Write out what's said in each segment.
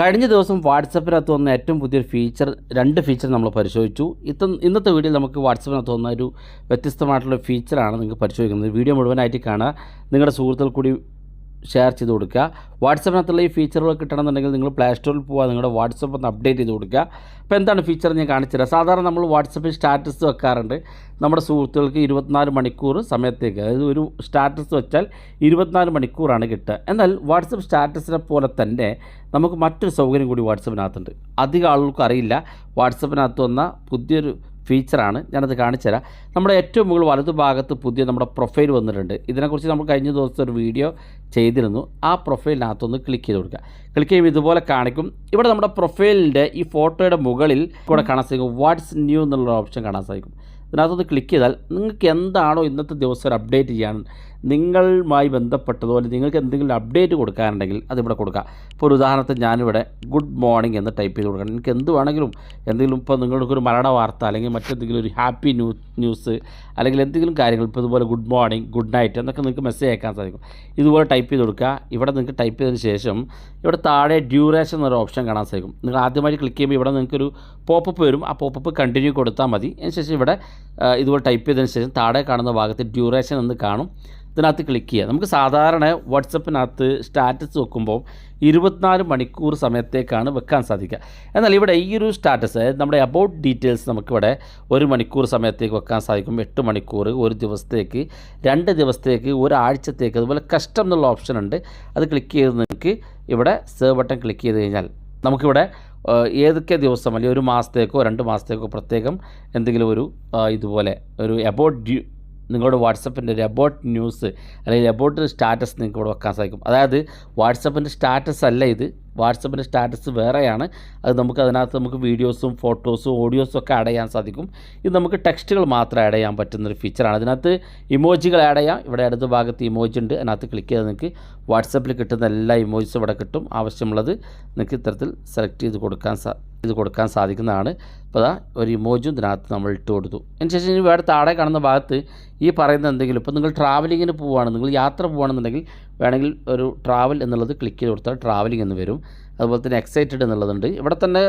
കഴിഞ്ഞ ദിവസം വാട്സപ്പിനകത്ത് വന്ന ഏറ്റവും പുതിയൊരു ഫീച്ചർ രണ്ട് ഫീച്ചർ നമ്മൾ പരിശോധിച്ചു. ഇത്ത ഇന്നത്തെ വീഡിയോയിൽ നമുക്ക് വാട്സപ്പിനകത്ത് വന്ന ഒരു വ്യത്യസ്തമായിട്ടുള്ള ഫീച്ചറാണ് നിങ്ങൾക്ക് പരിശോധിക്കുന്നത്. വീഡിയോ മുഴുവനായിട്ട് കാണുക. നിങ്ങളുടെ സുഹൃത്തുക്കൾ കൂടി ഷെയർ ചെയ്ത് കൊടുക്കുക. വാട്സപ്പിനകത്തുള്ള ഈ ഫീച്ചറുകൾ കിട്ടണമെന്നുണ്ടെങ്കിൽ നിങ്ങൾ പ്ലേ സ്റ്റോറിൽ പോവുക നിങ്ങളുടെ വാട്സപ്പ് ഒന്ന് അപ്ഡേറ്റ് ചെയ്ത് കൊടുക്കുക. അപ്പോൾ എന്താണ് ഫീച്ചർ ഞാൻ കാണിച്ചുതരാം സാധാരണ നമ്മൾ വാട്സപ്പിൽ സ്റ്റാറ്റസ് വെക്കാറുണ്ട്. നമ്മുടെ സുഹൃത്തുക്കൾക്ക് ഇരുപത്തിനാല് മണിക്കൂർ സമയത്തേക്ക്. അതായത് ഒരു സ്റ്റാറ്റസ് വെച്ചാൽ ഇരുപത്തിനാല് മണിക്കൂറാണ് കിട്ടുക. എന്നാൽ വാട്സപ്പ് സ്റ്റാറ്റസിനെ പോലെ തന്നെ നമുക്ക് മറ്റൊരു സൗകര്യം കൂടി വാട്സപ്പിനകത്തുണ്ട് അധികം ആളുകൾക്ക് അറിയില്ല. വാട്സപ്പിനകത്ത് വന്ന പുതിയൊരു ഫീച്ചറാണ് ഞാനത് കാണിച്ചുതരാം. നമ്മുടെ ഏറ്റവും മുകളിൽ വലതുഭാഗത്ത് പുതിയ നമ്മുടെ പ്രൊഫൈൽ വന്നിട്ടുണ്ട്. ഇതിനെക്കുറിച്ച് നമ്മൾ കഴിഞ്ഞ ദിവസത്തെ ഒരു വീഡിയോ ചെയ്തിരുന്നു. ആ പ്രൊഫൈലിനകത്തൊന്ന് ക്ലിക്ക് ചെയ്ത് കൊടുക്കുക. ക്ലിക്ക് ചെയ്യുമ്പോൾ ഇതുപോലെ കാണിക്കും. ഇവിടെ നമ്മുടെ പ്രൊഫൈലിന്റെ ഈ ഫോട്ടോയുടെ മുകളിൽ കൂടെ കാണാൻ സാധിക്കും. വാട്സ് ന്യൂ എന്നുള്ള ഓപ്ഷൻ കാണാൻ സാധിക്കും. ഇതിനകത്തൊന്ന് ക്ലിക്ക് ചെയ്താൽ നിങ്ങൾക്ക് എന്താണോ ഇന്നത്തെ ദിവസം ഒരു അപ്ഡേറ്റ് ചെയ്യാൻ നിങ്ങളുമായി ബന്ധപ്പെട്ടതോ അല്ലെങ്കിൽ നിങ്ങൾക്ക് എന്തെങ്കിലും അപ്ഡേറ്റ് കൊടുക്കാനുണ്ടെങ്കിൽ അതിവിടെ കൊടുക്കുക ഇപ്പോൾ ഒരു ഉദാഹരണത്തിന് ഞാനിവിടെ ഗുഡ് മോർണിംഗ് എന്ന് ടൈപ്പ് ചെയ്ത് കൊടുക്കണം. എനിക്ക് എന്ത് വേണമെങ്കിലും എന്തെങ്കിലും ഇപ്പോൾ നിങ്ങൾക്കൊരു മരണ വാർത്ത അല്ലെങ്കിൽ മറ്റെന്തെങ്കിലും ഒരു ഹാപ്പി ന്യൂ ന്യൂസ് അല്ലെങ്കിൽ എന്തെങ്കിലും കാര്യങ്ങൾ ഇപ്പോൾ ഇതുപോലെ ഗുഡ് മോർണിംഗ് ഗുഡ് നൈറ്റ് എന്നൊക്കെ നിങ്ങൾക്ക് മെസ്സേജ് അയക്കാൻ സാധിക്കും. ഇതുപോലെ ടൈപ്പ് ചെയ്ത് കൊടുക്കുക. ഇവിടെ നിങ്ങൾക്ക് ടൈപ്പ് ചെയ്തതിന് ശേഷം ഇവിടെ താഴെ ഡ്യൂറേഷൻ എന്നൊരു ഓപ്ഷൻ കാണാൻ സാധിക്കും. നിങ്ങൾ ആദ്യമായിട്ട് ക്ലിക്ക് ചെയ്യുമ്പോൾ ഇവിടെ നിങ്ങൾക്കൊരു പോപ്പപ്പ് വരും. ആ പോപ്പപ്പ് കണ്ടിന്യൂ കൊടുത്താൽ മതി. അതിനുശേഷം ഇവിടെ ഇതുപോലെ ടൈപ്പ് ചെയ്തതിന് ശേഷം താഴെ കാണുന്ന ഭാഗത്ത് ഡ്യൂറേഷൻ എന്ന് കാണും. ഇതിനകത്ത് ക്ലിക്ക് ചെയ്യുക. നമുക്ക് സാധാരണ വാട്സപ്പിനകത്ത് സ്റ്റാറ്റസ് വെക്കുമ്പോൾ ഇരുപത്തിനാല് മണിക്കൂർ സമയത്തേക്കാണ് വെക്കാൻ സാധിക്കുക. എന്നാൽ ഇവിടെ ഈ ഒരു സ്റ്റാറ്റസ് നമ്മുടെ അബൌട്ട് ഡീറ്റെയിൽസ് നമുക്കിവിടെ ഒരു മണിക്കൂർ സമയത്തേക്ക് വെക്കാൻ സാധിക്കും. എട്ട് മണിക്കൂർ ഒരു ദിവസത്തേക്ക് രണ്ട് ദിവസത്തേക്ക് ഒരാഴ്ചത്തേക്ക് അതുപോലെ കസ്റ്റം എന്നുള്ള ഓപ്ഷൻ ഉണ്ട്. അത് ക്ലിക്ക് ചെയ്ത് നിങ്ങൾക്ക് ഇവിടെ സേവ് ബട്ടൺ ക്ലിക്ക് ചെയ്ത് കഴിഞ്ഞാൽ നമുക്കിവിടെ ഏതൊക്കെ ദിവസം അല്ലെങ്കിൽ ഒരു മാസത്തേക്കോ രണ്ട് മാസത്തേക്കോ പ്രത്യേകം എന്തെങ്കിലും ഒരു ഇതുപോലെ ഒരു അബോട്ട് ഡ്യൂ നിങ്ങളുടെ വാട്സപ്പിന്റെ ഒരു അബൌട്ട് ന്യൂസ് അല്ലെങ്കിൽ അബൌട്ട് സ്റ്റാറ്റസ് നിങ്ങൾക്ക് ഇവിടെ വെക്കാൻ സാധിക്കും. അതായത് വാട്സപ്പിന്റെ സ്റ്റാറ്റസ് അല്ല ഇത്. വാട്സപ്പിന്റെ സ്റ്റാറ്റസ് വേറെയാണ്. അത് നമുക്ക് അതിനകത്ത് നമുക്ക് വീഡിയോസും ഫോട്ടോസും ഓഡിയോസും ഒക്കെ ആഡ് ചെയ്യാൻ സാധിക്കും. ഇത് നമുക്ക് ടെക്സ്റ്റുകൾ മാത്രം ആഡ് ചെയ്യാൻ പറ്റുന്നൊരു ഫീച്ചറാണ് അതിനകത്ത് ഇമോജികൾ ആഡ് ചെയ്യാം. ഇവിടെ അടുത്ത ഭാഗത്ത് ഇമോജി ഉണ്ട്. അതിനകത്ത് ക്ലിക്ക് ചെയ്താൽ നിങ്ങൾക്ക് വാട്സപ്പിൽ കിട്ടുന്ന എല്ലാ ഇമോജീസും ഇവിടെ കിട്ടും. ആവശ്യമുള്ളത് നിങ്ങൾക്ക് ഇത്തരത്തിൽ സെലക്ട് ചെയ്ത് കൊടുക്കാൻ സാ ഇത് കൊടുക്കാൻ സാധിക്കുന്നതാണ്. അപ്പോൾ അതാ ഒരു ഇമോജും ഇതിനകത്ത് നമ്മൾ ഇട്ട് കൊടുത്തു. അതിന് ശേഷം ഇനി വേറെ താഴെ കാണുന്ന ഭാഗത്ത് ഈ പറയുന്ന എന്തെങ്കിലും ഇപ്പോൾ നിങ്ങൾ ട്രാവലിങ്ങിന് പോവുകയാണ് നിങ്ങൾ യാത്ര പോവുകയാണെന്നുണ്ടെങ്കിൽ വേണമെങ്കിൽ ഒരു ട്രാവൽ എന്നുള്ളത് ക്ലിക്ക് ചെയ്ത് കൊടുത്താൽ ട്രാവലിംഗ് എന്ന് വരും. അതുപോലെ തന്നെ എക്സൈറ്റഡ് എന്നുള്ളതുണ്ട്. ഇവിടെ തന്നെ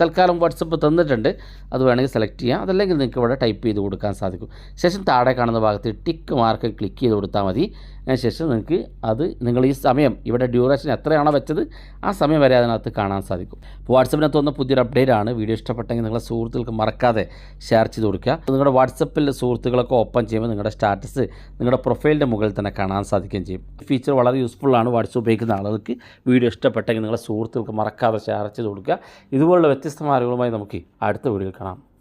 തൽക്കാലം വാട്സപ്പ് തന്നിട്ടുണ്ട്. അത് വേണമെങ്കിൽ സെലക്ട് ചെയ്യാം. അതല്ലെങ്കിൽ നിങ്ങൾക്ക് ഇവിടെ ടൈപ്പ് ചെയ്ത് കൊടുക്കാൻ സാധിക്കും. ശേഷം താഴെ കാണുന്ന ഭാഗത്ത് ടിക്ക് മാർക്ക് ക്ലിക്ക് ചെയ്ത് കൊടുത്താൽ മതി. ശേഷം നിങ്ങൾക്ക് അത് നിങ്ങൾ ഈ സമയം ഇവിടെ ഡ്യൂറേഷൻ എത്രയാണോ വെച്ചത് ആ സമയം വരെ അതിനകത്ത് കാണാൻ സാധിക്കും. അപ്പോൾ വാട്സപ്പിനകത്ത് വന്ന പുതിയൊരു അപ്ഡേറ്റ് ആണ്. വീഡിയോ ഇഷ്ടപ്പെട്ടെങ്കിൽ നിങ്ങളുടെ സുഹൃത്തുക്കൾക്ക് മറക്കാതെ ഷെയർ ചെയ്ത് കൊടുക്കുക. നിങ്ങളുടെ വാട്സപ്പിൽ സുഹൃത്തുക്കളൊക്കെ ഓപ്പൺ ചെയ്യുമ്പോൾ നിങ്ങളുടെ സ്റ്റാറ്റസ് നിങ്ങളുടെ പ്രൊഫൈലിന്റെ മുകളിൽ തന്നെ കാണാൻ സാധിക്കുകയും ചെയ്യും. ഫീച്ചർ വളരെ യൂസ്ഫുള്ളാണ് വാട്സപ്പ് ഉപയോഗിക്കുന്ന ആളുകൾക്ക് വീഡിയോ ഇഷ്ടപ്പെട്ടെങ്കിൽ നിങ്ങളുടെ സുഹൃത്തുക്കൾക്ക് മറക്കാതെ ഷെയർ ചെയ്ത് കൊടുക്കുക. ഇതുപോലുള്ള വ്യത്യസ്ത മാർഗങ്ങളുമായി നമുക്ക് അടുത്ത വീഡിയോയിൽ കാണാം.